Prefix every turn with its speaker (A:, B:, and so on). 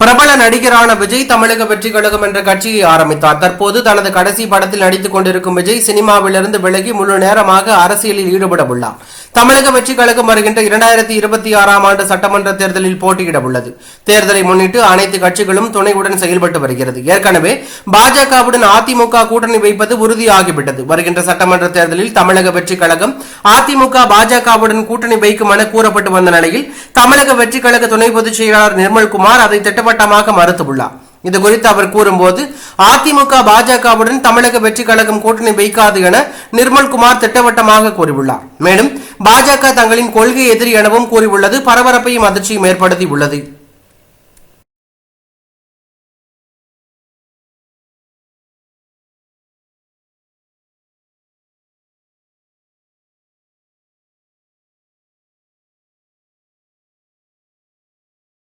A: பிரபல நடிகரான விஜய் தமிழக வெற்றி கழகம் என்ற கட்சியை ஆரம்பித்தார். தற்போது தனது கடைசி படத்தில் நடித்துக் கொண்டிருக்கும் விஜய் சினிமாவிலிருந்து விலகி முழு நேரமாக அரசியலில் ஈடுபட உள்ளார் தமிழக வெற்றி கழகம் வருகின்ற இரண்டாயிரத்தி இருபத்தி ஆறாம் ஆண்டு சட்டமன்ற தேர்தலில் போட்டியிட உள்ளது தேர்தலை முன்னிட்டு அனைத்து கட்சிகளும் துணையுடன் செயல்பட்டு வருகிறது. ஏற்கனவே பாஜகவுடன் அதிமுக கூட்டணி வைப்பது உறுதியாகிவிட்டது. வருகின்ற சட்டமன்ற தேர்தலில் தமிழக வெற்றி கழகம் அதிமுக பாஜகவுடன் கூட்டணி வைக்கும் என கூறப்பட்டு வந்த நிலையில் தமிழக வெற்றி கழக துணை பொதுச் செயலாளர் நிர்மல்குமார் அதை திட்டவட்டமாக மறுத்துள்ளார். இது குறித்து அவர் கூறும்போது அதிமுக பாஜகவுடன் தமிழக வெற்றி கழகம் கூட்டணி வைக்காது என நிர்மல்குமார் திட்டவட்டமாக கூறியுள்ளார். மேலும் பாஜக தங்களின் கொள்கை எதிரி எனவும் கூறியுள்ளது. பரபரப்பையும் அதிர்ச்சியும் ஏற்படுத்தி உள்ளது